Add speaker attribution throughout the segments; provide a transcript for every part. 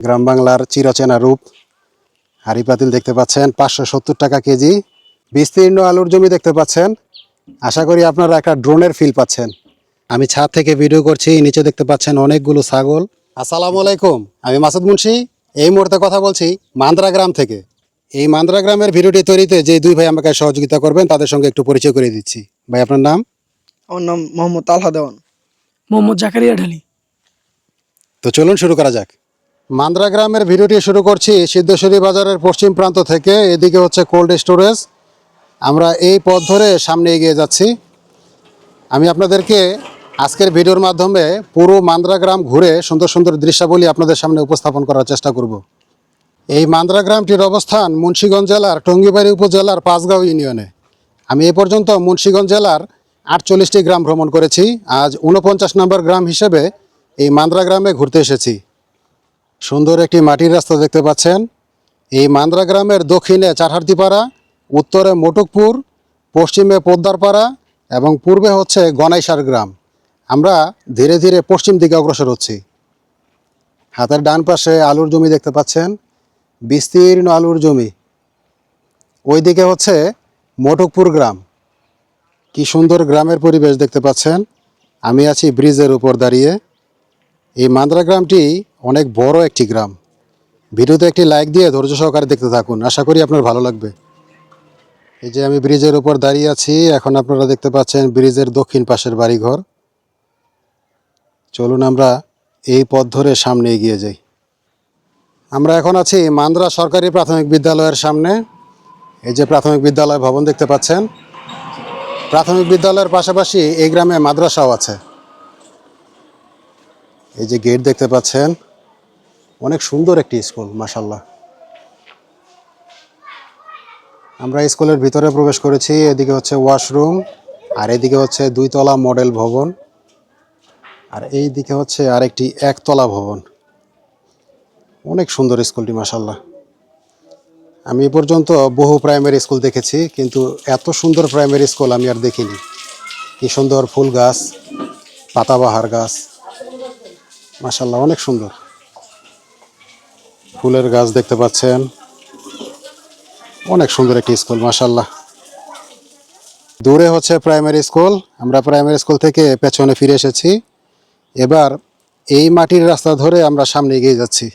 Speaker 1: গ্রাম বাংলার চিরচেনা রূপ। হাড়ি পাতিল দেখতে পাচ্ছেন পাঁচশো সত্তর টাকা কেজি। বিস্তীর্ণ আলুর জমি দেখতে পাচ্ছেন। আশা করি আপনারা একটা ড্রোনের ফিল পাচ্ছেন। আমি ছাদ থেকে ভিডিও করছি নিচে দেখতে পাচ্ছেন অনেকগুলো ছাগল। আসসালামু আলাইকুম আমি মাসুদ মুন্সি। এই মুহূর্তে কথা বলছি মান্দ্রা গ্রাম থেকে। এই মান্দ্রা গ্রামের ভিডিওটি তৈরিতে যে দুই ভাই আমাকে সহযোগিতা করবেন তাদের সঙ্গে একটু পরিচয় করে দিচ্ছি। ভাই আপনার নাম?
Speaker 2: আমার নাম মোহাম্মদ তালহা দেওয়ান।
Speaker 3: মোহাম্মদ জাকারিয়া ঢালি।
Speaker 1: তো চলুন শুরু করা যাক। মান্দ্রা গ্রামের ভিডিওটি শুরু করছি সিদ্ধেশ্বরী বাজারের পশ্চিম প্রান্ত থেকে, এদিকে হচ্ছে কোল্ড স্টোরেজ আমরা এই পথ ধরে সামনে এগিয়ে যাচ্ছি। আমি আপনাদেরকে আজকের ভিডিওর মাধ্যমে পুরো মান্দ্রা গ্রাম ঘুরে সুন্দর সুন্দর দৃশ্যাবলী আপনাদের সামনে উপস্থাপন করার চেষ্টা করব। এই মান্দ্রা গ্রামটির অবস্থান মুন্সিগঞ্জ জেলার টঙ্গিবাড়ি উপজেলার পাঁচগাঁও ইউনিয়নে। আমি এ পর্যন্ত মুন্সিগঞ্জ জেলার আটচল্লিশটি গ্রাম ভ্রমণ করেছি। আজ উনপঞ্চাশ নম্বর গ্রাম হিসেবে এই মান্দ্রা গ্রামে ঘুরতে এসেছি। সুন্দর একটি মাটির রাস্তা দেখতে পাচ্ছেন। এই মান্দ্রা গ্রামের দক্ষিণে চারহার্তিপাড়া উত্তরে মোটকপুর, পশ্চিমে পোদ্দারপাড়া এবং পূর্বে হচ্ছে গনাইসার গ্রাম। আমরা ধীরে ধীরে পশ্চিম দিকে অগ্রসর হচ্ছি। হাতের ডান পাশে আলুর জমি দেখতে পাচ্ছেন। বিস্তীর্ণ আলুর জমি। ওইদিকে হচ্ছে মোটকপুর গ্রাম। কি সুন্দর গ্রামের পরিবেশ দেখতে পাচ্ছেন। আমি আছি ব্রিজের উপর দাঁড়িয়ে। এই মান্দ্রা গ্রামটি অনেক বড় একটি গ্রাম। ভিডিওতে একটি লাইক দিয়ে ধৈর্য সহকারে দেখতে থাকুন। আশা করি আপনার ভালো লাগবে। এই যে আমি ব্রিজের উপর দাঁড়িয়ে আছি, এখন আপনারা দেখতে পাচ্ছেন ব্রিজের দক্ষিণ পাশের বাড়িঘর। চলুন আমরা এই পথ ধরে সামনে এগিয়ে যাই। আমরা এখন আছি মান্দ্রা সরকারি প্রাথমিক বিদ্যালয়ের সামনে। এই যে প্রাথমিক বিদ্যালয় ভবন দেখতে পাচ্ছেন। প্রাথমিক বিদ্যালয়ের পাশাপাশি এই গ্রামে মাদ্রাসাও আছে। এই যে গেট দেখতে পাচ্ছেন, অনেক সুন্দর একটি স্কুল মাসাল্লাহ আমরা স্কুলের ভিতরে প্রবেশ করেছি, এদিকে হচ্ছে ওয়াশরুম আর এদিকে হচ্ছে দুইতলা মডেল ভবন, আর এই দিকে হচ্ছে আরেকটি একতলা ভবন। অনেক সুন্দর স্কুলটি মাসাল্লাহ আমি এ পর্যন্ত বহু প্রাইমারি স্কুল দেখেছি, কিন্তু এত সুন্দর প্রাইমারি স্কুল আমি আর দেখিনি। কি সুন্দর ফুল গাছ, পাতাবাহার গাছ মাসাল্লাহ অনেক সুন্দর। ফুলের গাছ দেখতে পাচ্ছেন। অনেক সুন্দর একটি স্কুল মাসাল্লাহ দূরে হচ্ছে প্রাইমারি স্কুল। আমরা প্রাইমারি স্কুল থেকে পেছনে ফিরে এসেছি। এবার এই মাটির রাস্তা ধরে আমরা সামনে এগিয়ে যাচ্ছি।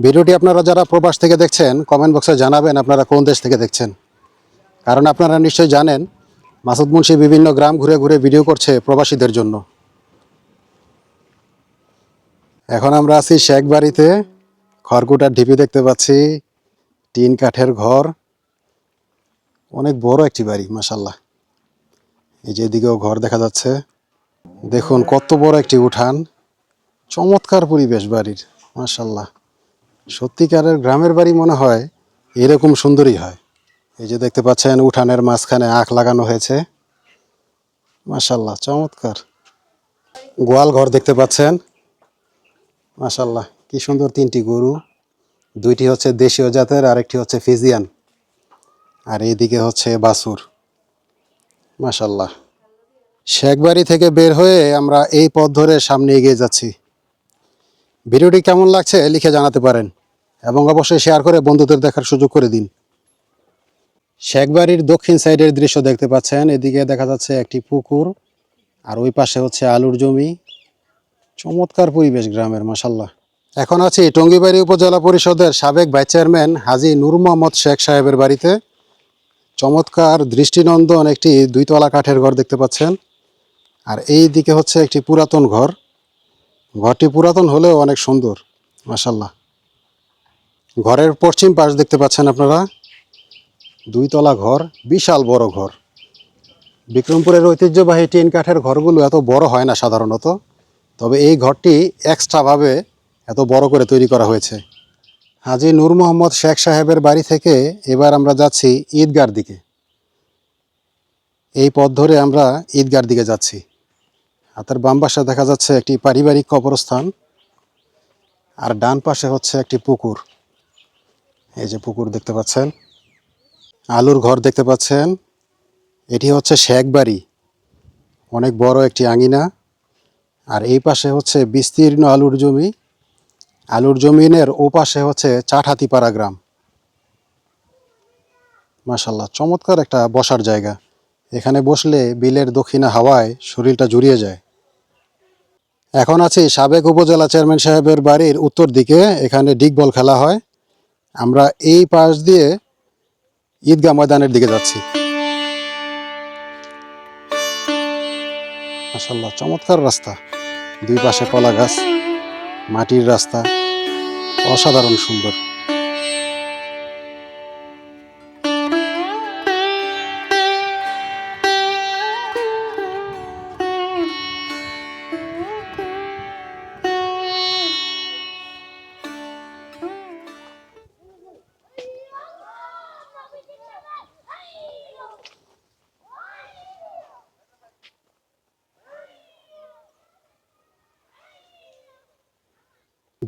Speaker 1: ভিডিওটি আপনারা যারা প্রবাস থেকে দেখছেন কমেন্ট বক্সে জানাবেন আপনারা কোন দেশ থেকে দেখছেন। কারণ আপনারা নিশ্চয়ই জানেন, মাসুদ মুন্সি বিভিন্ন গ্রাম ঘুরে ঘুরে ভিডিও করছে প্রবাসীদের জন্য। এখন আমরা আছি শেখ বাড়িতে খড়কুটার ঢিপি দেখতে পাচ্ছি। টিন কাঠের ঘর। অনেক বড় একটি বাড়ি মাসাল্লাহ এই যে এদিকেও ঘর দেখা যাচ্ছে। দেখুন কত বড় একটি উঠান। চমৎকার পরিবেশ বাড়ির মাসাল্লাহ সত্যিকারের গ্রামের বাড়ি মনে হয় এরকম সুন্দরই হয়। এই যে দেখতে পাচ্ছেন উঠানের মাঝখানে আখ লাগানো হয়েছে। মাসাল্লাহ চমৎকার। গোয়াল ঘর দেখতে পাচ্ছেন। মাসাল্লাহ কি সুন্দর তিনটি গরু। দুইটি হচ্ছে দেশীয় জাতের, আরেকটি হচ্ছে ফিজিয়ান। আর এইদিকে হচ্ছে বাসুর মাসাল্লাহ শেখবাড়ি থেকে বের হয়ে আমরা এই পথ ধরে সামনে এগিয়ে যাচ্ছি। ভিডিওটি কেমন লাগছে লিখে জানাতে পারেন এবং অবশ্যই শেয়ার করে বন্ধুদের দেখার সুযোগ করে দিন। শেখবাড়ির দক্ষিণ সাইডের দৃশ্য দেখতে পাচ্ছেন। এদিকে দেখা যাচ্ছে একটি পুকুর, আর ওই পাশে হচ্ছে আলুর জমি। চমৎকার পরিবেশ গ্রামের মাসাল্লাহ এখন আছি টঙ্গিবাড়ি উপজেলা পরিষদের সাবেক ভাইস চেয়ারম্যান হাজি নূর মোহাম্মদ শেখ সাহেবের বাড়িতে। চমৎকার দৃষ্টিনন্দন একটি দুইতলা কাঠের ঘর দেখতে পাচ্ছেন। আর এই দিকে হচ্ছে একটি পুরাতন ঘর। ঘরটি পুরাতন হলেও অনেক সুন্দর মাসাল্লাহ ঘরের পশ্চিম পাশ দেখতে পাচ্ছেন আপনারা। দুইতলা ঘর, বিশাল বড় ঘর। বিক্রমপুরের ঐতিহ্যবাহী টিন কাঠের ঘরগুলো এত বড় হয় না সাধারণত। তবে এই ঘরটি এক্সট্রাভাবে এত বড় করে তৈরি করা হয়েছে। হাজি নূর মোহাম্মদ শেখ সাহেবের বাড়ি থেকে এবার আমরা যাচ্ছি ঈদগার দিকে। এই পথ ধরে আমরা ঈদগার দিকে যাচ্ছি। হাতের বাম পাশে দেখা যাচ্ছে একটি পারিবারিক কবরস্থান, আর ডান পাশে হচ্ছে একটি পুকুর। এই যে পুকুর দেখতে পাচ্ছেন, আলুর ঘর দেখতে পাচ্ছেন। এটি হচ্ছে শেখ বাড়ি, অনেক বড় একটি আঙিনা। আর এই পাশে হচ্ছে বিস্তীর্ণ আলুর জমি। আলুর জমিনের ওপাশে হচ্ছে চাটহাতিপাড়া গ্রাম। মাশাল্লাহ চমৎকার একটা বসার জায়গা। এখানে বসলে বিলের দক্ষিণে হাওয়ায় শরীরটা জুড়িয়ে যায়। এখন আছি সাবেক উপজেলা চেয়ারম্যান সাহেবের বাড়ির উত্তর দিকে, এখানে ডিগবল খেলা হয়। আমরা এই পাশ দিয়ে ঈদগাহ ময়দানের দিকে যাচ্ছি। মাশাল্লাহ চমৎকার রাস্তা। দুই পাশে কলা গাছ মাটির রাস্তা অসাধারণ সুন্দর।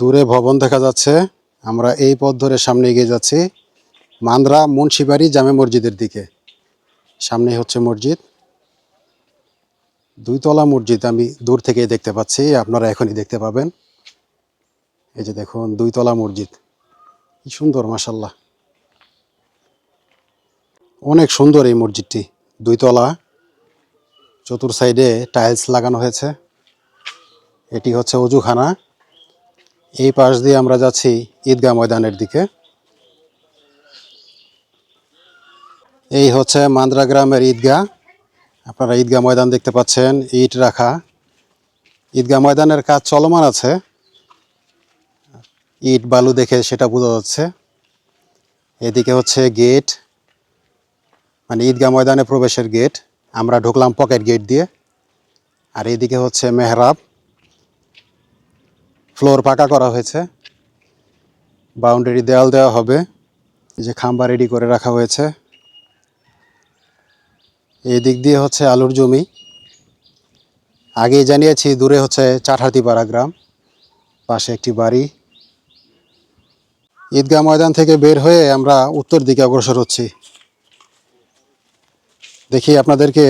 Speaker 1: দূরে ভবন দেখা যাচ্ছে। আমরা এই পথ ধরে সামনে এগিয়ে যাচ্ছি। মান্দ্রা মুন্সিবাড়ি জামে মসজিদের দিকে। সামনে হচ্ছে মসজিদ। দুইতলা মসজিদ আমি দূর থেকে দেখতে পাচ্ছি, আপনারা এখনই দেখতে পাবেন। এই যে দেখুন, দুইতলা মসজিদ। কি সুন্দর মাসাল্লাহ অনেক সুন্দর এই মসজিদটি, দুইতলা। চতুর সাইডে টাইলস লাগানো হয়েছে। এটি হচ্ছে অজুখানা। এই পাশ দিয়ে আমরা যাচ্ছি ঈদগাহ ময়দানের দিকে। এই হচ্ছে মান্দ্রা গ্রামের ঈদগাহ। আপনারা ঈদগাহ ময়দান দেখতে পাচ্ছেন, ইট রাখা। ঈদগাহ ময়দানের কাজ চলমান আছে। ইট বালু দেখে সেটা বোঝা যাচ্ছে। এদিকে হচ্ছে গেট মানে ঈদগাহ ময়দানে প্রবেশের গেট। আমরা ঢুকলাম পকেট গেট দিয়ে। আর এদিকে হচ্ছে মেহরাব। ফ্লোর পাকা করা হয়েছে। বাউন্ডারি দেওয়াল দেওয়া হবে। এই যে খাম্বা রেডি করে রাখা হয়েছে। এই দিক দিয়ে হচ্ছে আলুর জমি। আগেই জানিয়েছি, দূরে হচ্ছে চাটহাতিপাড়া গ্রাম। পাশে একটি বাড়ি। ঈদগাহ ময়দান থেকে বের হয়ে আমরা উত্তর দিকে অগ্রসর হচ্ছি। দেখি আপনাদেরকে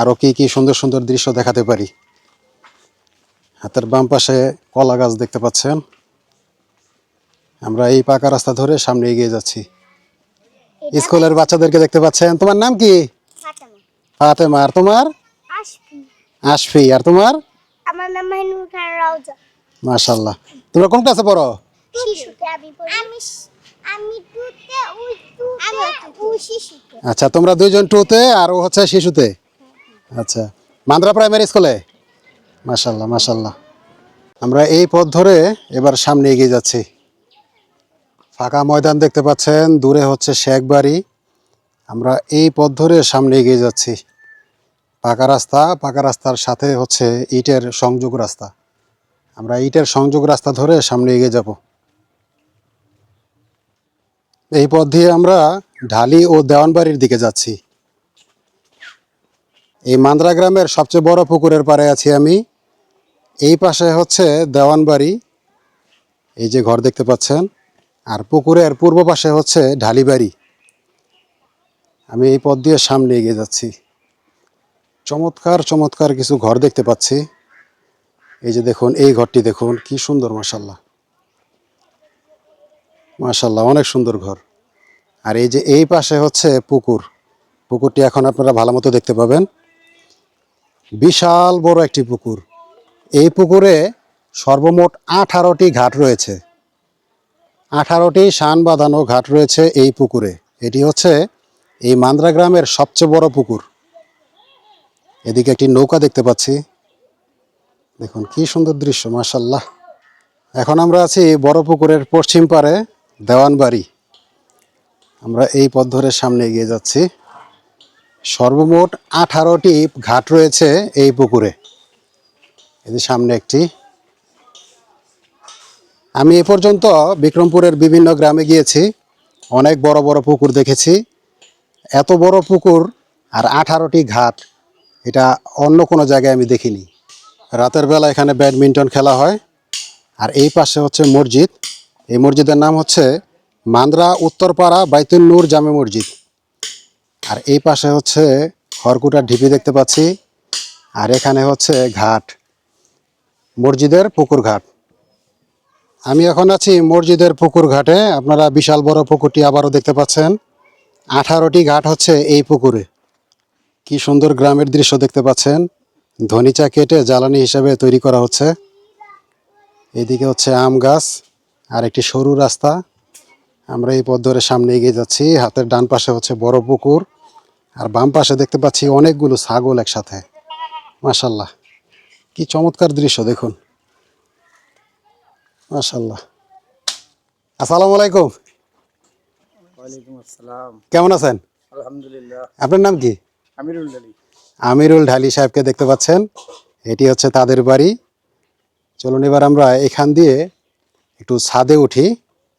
Speaker 1: আরও কি কি সুন্দর সুন্দর দৃশ্য দেখাতে পারি। হাতের বাম পাশে কলা গাছ দেখতে পাচ্ছেন। আমরা এই পাকা রাস্তা ধরে সামনে এগিয়ে যাচ্ছি। স্কুলের বাচ্চাদেরকে দেখতে পাচ্ছেন। তোমার নাম কি?
Speaker 4: ফাতেমা।
Speaker 1: আর তোমার? আশফি। আর তোমার?
Speaker 4: আমার নাম মাহিনুর খান রাউজা।
Speaker 1: মাশাল্লাহ তোমরা কোন ক্লাসে পড়ো?
Speaker 4: শিশুতে আমি পড়ি। আমি আমি টুতে ওই টুতে। আমি ওই শিশুতে
Speaker 1: আচ্ছা তোমরা দুইজন টুতে আর ও হচ্ছে শিশুতে। আচ্ছা। মান্দ্রা প্রাইমারি স্কুলে? মাশাল্লাহ মাশাল্লাহ। আমরা এই পথ ধরে এবার সামনে এগিয়ে যাচ্ছি। ফাঁকা ময়দান দেখতে পাচ্ছেন, দূরে হচ্ছে শেখ বাড়ি। আমরা এই পথ ধরে সামনে এগিয়ে যাচ্ছি। পাকা রাস্তা, পাকা রাস্তার সাথে হচ্ছে ইটের সংযোগ রাস্তা। আমরা ইটের সংযোগ রাস্তা ধরে সামনে এগিয়ে যাব। এই পথ দিয়ে আমরা ঢালি ও দেওয়ানবাড়ির দিকে যাচ্ছি। এই মান্দ্রা গ্রামের সবচেয়ে বড় পুকুরের পাড়ে আছি আমি। এই পাশে হচ্ছে দেওয়ানবাড়ি এই যে ঘর দেখতে পাচ্ছেন। আর পুকুরের পূর্ব পাশে হচ্ছে ঢালিবাড়ি আমি এই পথ দিয়ে সামনে এগিয়ে যাচ্ছি। চমৎকার চমৎকার কিছু ঘর দেখতে পাচ্ছি। এই যে দেখুন, এই ঘরটি দেখুন, কি সুন্দর মাসাল্লাহ মাসাল্লাহ অনেক সুন্দর ঘর। আর এই যে এই পাশে হচ্ছে পুকুর। পুকুরটি এখন আপনারা ভালো মতো দেখতে পাবেন। বিশাল বড় একটি পুকুর। এই পুকুরে সর্বমোট আঠারোটি ঘাট রয়েছে। আঠারোটি শান বাঁধানো ঘাট রয়েছে এই পুকুরে। এটি হচ্ছে এই মান্দ্রা গ্রামের সবচেয়ে বড় পুকুর। এদিকে একটি নৌকা দেখতে পাচ্ছি। দেখুন, কি সুন্দর দৃশ্য মাসাল্লাহ এখন আমরা আছি বড় পুকুরের পশ্চিম পারে দেওয়ানবাড়ি। আমরা এই পথ ধরে সামনে এগিয়ে যাচ্ছি। সর্বমোট আঠারোটি ঘাট রয়েছে এই পুকুরে। যে সামনে একটি। আমি এ পর্যন্ত বিক্রমপুরের বিভিন্ন গ্রামে গিয়েছি, অনেক বড় বড় পুকুর দেখেছি। এত বড় পুকুর আর আঠারোটি ঘাট, এটা অন্য কোনো জায়গায় আমি দেখিনি। রাতের বেলা এখানে ব্যাডমিন্টন খেলা হয়, আর এই পাশে হচ্ছে মসজিদ। এই মসজিদের নাম হচ্ছে মান্দ্রা উত্তরপাড়া বাইতুল নূর জামে মসজিদ। আর এই পাশে হচ্ছে খড়কুটার ঢিপি দেখতে পাচ্ছি, আর এখানে হচ্ছে ঘাট। মসজিদের পুকুর ঘাট আমি এখন আছি মসজিদের পুকুর ঘাটে আপনারা বিশাল বড় পুকুরটি আবারও দেখতে পাচ্ছেন। আঠারোটি ঘাট হচ্ছে এই পুকুরে। কি সুন্দর গ্রামের দৃশ্য দেখতে পাচ্ছেন। ধনিচা কেটে জ্বালানি হিসেবে তৈরি করা হচ্ছে। এদিকে হচ্ছে আম গাছ আর একটি সরু রাস্তা। আমরা এই পথ ধরে সামনে এগিয়ে যাচ্ছি। হাতের ডান পাশে হচ্ছে বড় পুকুর। আর বাম পাশে দেখতে পাচ্ছি অনেকগুলো ছাগল একসাথে। মাশাল্লাহ। কি চমৎকার দৃশ্য দেখুন। মাশাল্লাহ আসসালামু আলাইকুম।
Speaker 2: ওয়ালাইকুম আসসালাম।
Speaker 1: কেমন আছেন?
Speaker 2: আলহামদুলিল্লাহ।
Speaker 1: আপনার নাম কি?
Speaker 2: আমিরুল আলী।
Speaker 1: আমিরুল ঢালি সাহেবকে দেখতে পাচ্ছেন। এটি হচ্ছে তাদের বাড়ি। চলুন এবার আমরা এখান দিয়ে একটু ছাদে উঠি।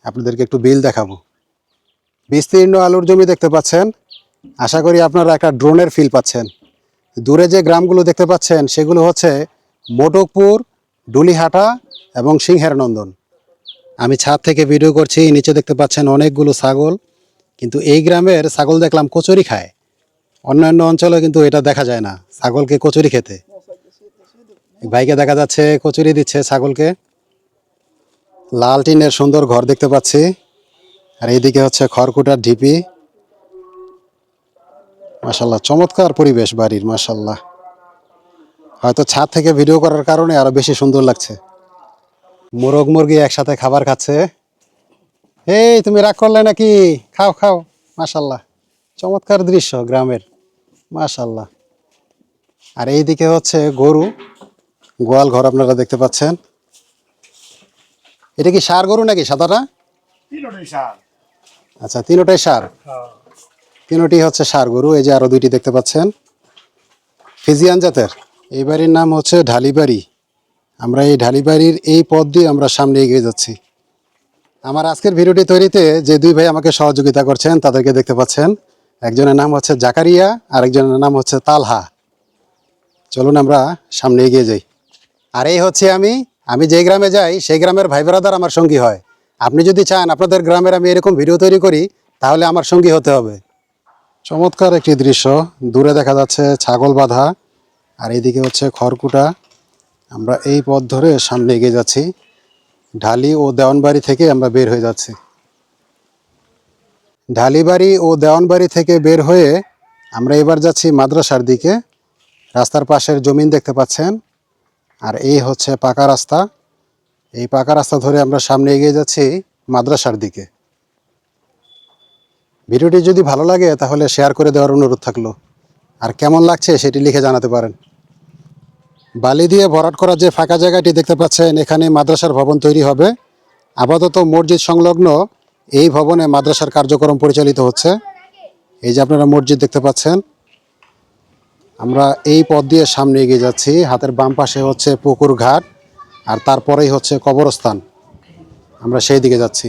Speaker 1: আপনাদেরকে একটু বিল দেখাবো। বিস্তীর্ণ আলুর জমি দেখতে পাচ্ছেন। আশা করি আপনারা একটা ড্রোনের ফিল পাচ্ছেন। দূরে যে গ্রামগুলো দেখতে পাচ্ছেন সেগুলো হচ্ছে মোটকপুর, ডুলিহাটা এবং সিংহের নন্দন আমি ছাদ থেকে ভিডিও করছি, নিচে দেখতে পাচ্ছেন অনেকগুলো ছাগল, কিন্তু এই গ্রামের ছাগল দেখলাম কচুরি খায়। অন্যান্য অঞ্চলে কিন্তু এটা দেখা যায় না, ছাগলকে কচুরি খেতে। ভাইকে দেখা যাচ্ছে, কচুরি দিচ্ছে ছাগলকে। লাল টিনের সুন্দর ঘর দেখতে পাচ্ছি, আর এইদিকে হচ্ছে খড়কুটার ঢিপি। মাসাল্লাহ চমৎকার পরিবেশ বাড়ির মাসাল্লাহ হয়তো ছাদ থেকে ভিডিও করার কারণে আরও বেশি সুন্দর লাগছে। মোরগ মুরগি একসাথে খাবার খাচ্ছে। এই তুমি রাগ করলে নাকি? খাও খাও। মাসাল্লাহ চমৎকার দৃশ্য গ্রামের। মাশাল্লাহ আর এইদিকে হচ্ছে গরু। গোয়াল ঘর আপনারা দেখতে পাচ্ছেন। এটা কি সার গরু নাকি সাদাটা? আচ্ছা তিনোটাই সার? তিনোটি হচ্ছে সার গরু এই যে আরও দুইটি দেখতে পাচ্ছেন। ফিজিয়ান জাতের? এই বাড়ির নাম হচ্ছে ঢালিবাড়ি। আমরা এই ঢালিবাড়ির এই পথ দিয়ে আমরা সামনে এগিয়ে যাচ্ছি। আমার আজকের ভিডিওটি তৈরিতে যে দুই ভাই আমাকে সহযোগিতা করছেন, তাদেরকে দেখতে পাচ্ছেন। একজনের নাম হচ্ছে জাকারিয়া আর একজনের নাম হচ্ছে তালহা। চলুন আমরা সামনে এগিয়ে যাই। আর এই হচ্ছে আমি। আমি যে গ্রামে যাই, সেই গ্রামের ভাই ব্রাদার আমার সঙ্গী হয়। আপনি যদি চান আপনাদের গ্রামের আমি এরকম ভিডিও তৈরি করি, তাহলে আমার সঙ্গী হতে হবে। চমৎকার একটি দৃশ্য। দূরে দেখা যাচ্ছে ছাগল বাঁধা। আর এদিকে হচ্ছে খড়কুটা। আমরা এই পথ ধরে সামনে এগিয়ে যাচ্ছি। ঢালি ও দেওয়ানবাড়ি থেকে আমরা বের হয়ে যাচ্ছি। ঢালিবাড়ি ও দেওয়ানবাড়ি থেকে বের হয়ে আমরা এবার যাচ্ছি মাদ্রাসার দিকে। রাস্তার পাশের জমিন দেখতে পাচ্ছেন। আর এই হচ্ছে পাকা রাস্তা। এই পাকা রাস্তা ধরে আমরা সামনে এগিয়ে যাচ্ছি মাদ্রাসার দিকে। ভিডিওটি যদি ভালো লাগে তাহলে শেয়ার করে দেওয়ার অনুরোধ থাকল। আর কেমন লাগছে সেটি লিখে জানাতে পারেন। বালি দিয়ে ভরাট করা যে ফাঁকা জায়গাটি দেখতে পাচ্ছেন, এখানে মাদ্রাসার ভবন তৈরি হবে। আপাতত মসজিদ সংলগ্ন এই ভবনে মাদ্রাসার কার্যক্রম পরিচালিত হচ্ছে। এই যে আপনারা মসজিদ দেখতে পাচ্ছেন, আমরা এই পথ দিয়ে সামনে এগিয়ে যাচ্ছি। হাতের বাম পাশে হচ্ছে পুকুর ঘাট, আর তারপরেই হচ্ছে কবরস্থান। আমরা সেই দিকে যাচ্ছি।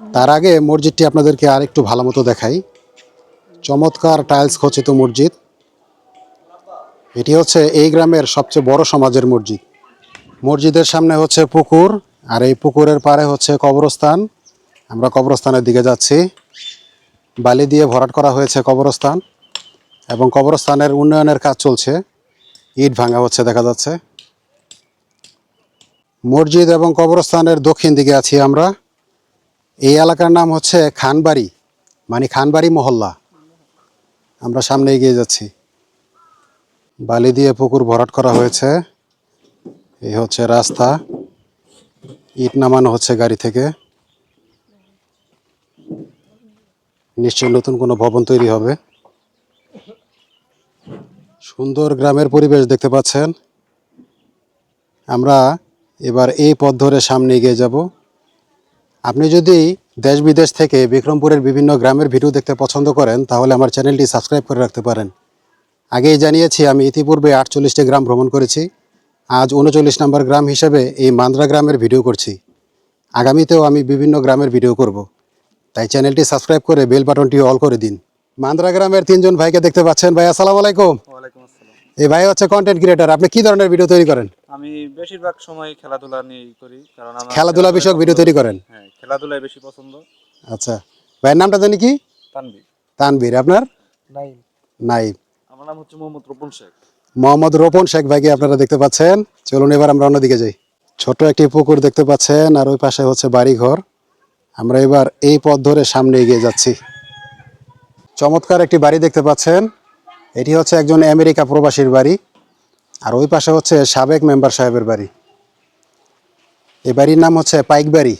Speaker 1: তার আগে মসজিদটি আপনাদেরকে আর একটু ভালো মতো দেখাই। চমৎকার টাইলস খচিত মসজিদ। এটি হচ্ছে এই গ্রামের সবচেয়ে বড় সমাজের মসজিদ। মসজিদের সামনে হচ্ছে পুকুর, আর এই পুকুরের পাড়ে হচ্ছে কবরস্থান। আমরা কবরস্থানের দিকে যাচ্ছি। বালি দিয়ে ভরাট করা হয়েছে কবরস্থান এবং কবরস্থানের উন্নয়নের কাজ চলছে। ইট ভাঙা হচ্ছে দেখা যাচ্ছে। মসজিদ এবং কবরস্থানের দক্ষিণ দিকে আছি আমরা। এই এলাকার নাম হচ্ছে খানবাড়ি মানে খানবাড়ি মহল্লা। আমরা সামনে এগিয়ে যাচ্ছি। বালি দিয়ে পুকুর ভরাট করা হয়েছে। এই হচ্ছে রাস্তা। ইট নামানো হচ্ছে গাড়ি থেকে। নিশ্চয়ই নতুন কোনো ভবন তৈরি হবে। সুন্দর গ্রামের পরিবেশ দেখতে পাচ্ছেন। আমরা এবার এই পথ ধরে সামনে এগিয়ে যাব। আপনি যদি দেশ বিদেশ থেকে বিক্রমপুরের বিভিন্ন গ্রামের ভিডিও দেখতে পছন্দ করেন, তাহলে আমার চ্যানেলটি সাবস্ক্রাইব করে রাখতে পারেন। আগেই জানিয়েছি আমি ইতিপূর্বে আটচল্লিশটি গ্রাম ভ্রমণ করেছি। আজ উনচল্লিশ নম্বর গ্রাম হিসেবে এই মান্দ্রা গ্রামের ভিডিও করছি। আগামীতেও আমি বিভিন্ন গ্রামের ভিডিও করব। তাই চ্যানেলটি সাবস্ক্রাইব করে বেল বাটনটি অল করে দিন। মান্দ্রা গ্রামের তিনজন ভাইকে দেখতে পাচ্ছেন ভাই আসসালামু আলাইকুম। এই ভাই হচ্ছে কন্টেন্ট ক্রিয়েটার আপনি কি ধরনের ভিডিও তৈরি করেন?
Speaker 5: আমি বেশিরভাগ সময় খেলাধুলা নিয়েই করি কারণ আমার
Speaker 1: খেলাধুলা বিষয়ক ভিডিও তৈরি করেন?
Speaker 5: হ্যাঁ খেলাধুলাই বেশি পছন্দ।
Speaker 1: আচ্ছা। ভাইয়ের নামটা জানি কি?
Speaker 5: তানবীর।
Speaker 1: তানবীর। আপনার?
Speaker 2: নাই
Speaker 1: নাইব
Speaker 5: আমার নাম হচ্ছে মোহাম্মদ রোপন শেখ।
Speaker 1: মোহাম্মদ রোপন শেখ ভাইকে আপনারা দেখতে পাচ্ছেন। চলুন এবার আমরা অন্যদিকে যাই। ছোট একটি পুকুর দেখতে পাচ্ছেন, আর ওই পাশে হচ্ছে বাড়িঘর। আমরা এবার এই পথ ধরে সামনে এগিয়ে যাচ্ছি। চমৎকার একটি বাড়ি দেখতে পাচ্ছেন। এটি হচ্ছে একজন আমেরিকা প্রবাসীর বাড়ি, আর ওই পাশে হচ্ছে সাবেক মেম্বার সাহেবের বাড়ি। এই বাড়ির নাম হচ্ছে পাইক বাড়ি।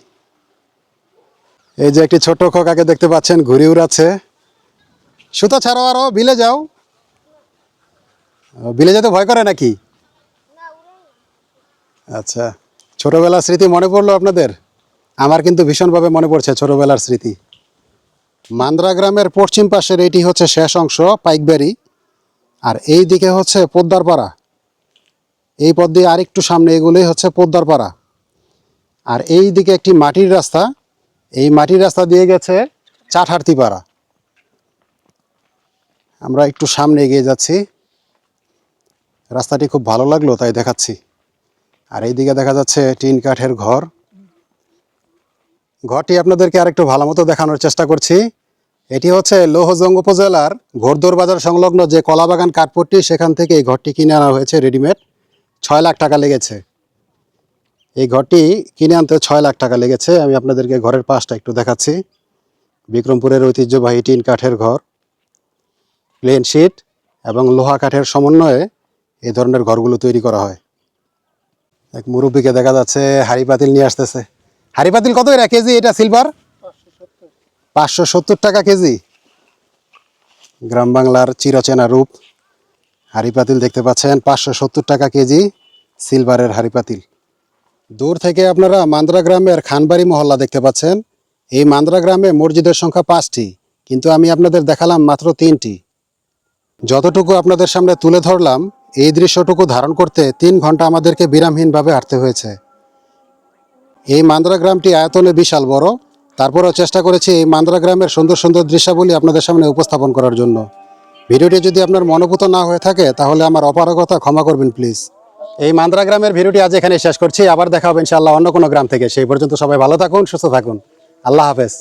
Speaker 1: এই যে একটি ছোট খোকাকে দেখতে পাচ্ছেন ঘুরে উড়াচ্ছে। সুতো ছাড়ো আরও, বিলে যাও। বিলে যেতে ভয় করে নাকি? আচ্ছা ছোটবেলার স্মৃতি মনে পড়ল আপনাদের? আমার কিন্তু ভীষণভাবে মনে পড়ছে ছোটবেলার স্মৃতি। মান্দ্রা গ্রামের পশ্চিম পাশের এটি হচ্ছে শেষ অংশ পাইকবাড়ি আর এই দিকে হচ্ছে পোদ্দারপাড়া। এই পথ দিয়ে আরেকটু সামনে এগুলোই হচ্ছে পোদ্দারপাড়া। আর এই দিকে একটি মাটির রাস্তা এই মাটির রাস্তা দিয়ে গেছে চাটহারতিপাড়া আমরা একটু সামনে এগিয়ে যাচ্ছি। রাস্তাটি খুব ভালো লাগল, তাই দেখাচ্ছি। আর এইদিকে দেখা যাচ্ছে টিন কাঠের ঘর। ঘরটি আপনাদেরকে আরেকটু ভালো মতো দেখানোর চেষ্টা করছি। এটি হচ্ছে লৌহজং উপজেলার ঘোরদোর বাজার সংলগ্ন যে কলাবাগান কাঠপট্টি, সেখান থেকে এই ঘরটি কিনে আনা হয়েছে রেডিমেড। ছয় লাখ টাকা লেগেছে। এই ঘরটি কিনে আনতে ছয় লাখ টাকা লেগেছে। আমি আপনাদেরকে ঘরের পাশটা একটু দেখাচ্ছি। বিক্রমপুরের ঐতিহ্যবাহী টিন কাঠের ঘর। প্লেন শিট এবং লোহা কাঠের সমন্বয়ে এই ধরনের ঘরগুলো তৈরি করা হয়। এক মুরব্বীকে দেখা যাচ্ছে হাড়ি পাতিল নিয়ে আসতেছে। হাড়ি পাতিল কত এরা কেজি এটা সিলভার? পাঁচশো সত্তর টাকা কেজি। গ্রাম বাংলার চিরচেনা রূপ। হাড়ি পাতিল দেখতে পাচ্ছেন, পাঁচশো সত্তর টাকা কেজি সিলভারের হাড়ি পাতিল। দূর থেকে আপনারা মান্দ্রা গ্রামের খানবাড়ি মহল্লা দেখতে পাচ্ছেন। এই মান্দ্রা গ্রামে মসজিদের সংখ্যা পাঁচটি, কিন্তু আমি আপনাদের দেখালাম মাত্র তিনটি। যতটুকু আপনাদের সামনে তুলে ধরলাম এই দৃশ্যটুকু ধারণ করতে তিন ঘণ্টা আমাদেরকে বিরামহীনভাবে হাঁটতে হয়েছে। এই মান্দ্রা গ্রামটি আয়তনে বিশাল বড়। তারপরেও চেষ্টা করেছি এই মান্দ্রা গ্রামের সুন্দর সুন্দর দৃশ্যাবলী আপনাদের সামনে উপস্থাপন করার জন্য। ভিডিওটি যদি আপনার মনোভূত না হয়ে থাকে, তাহলে আমার অপারগতা ক্ষমা করবেন, প্লিজ। এই মান্দ্রা গ্রামের ভিডিওটি আজ এখানে শেষ করছি। আবার দেখা হবে ইনশাআল্লাহ অন্য কোনো গ্রাম থেকে। সেই পর্যন্ত সবাই ভালো থাকুন, সুস্থ থাকুন। আল্লাহ হাফেজ।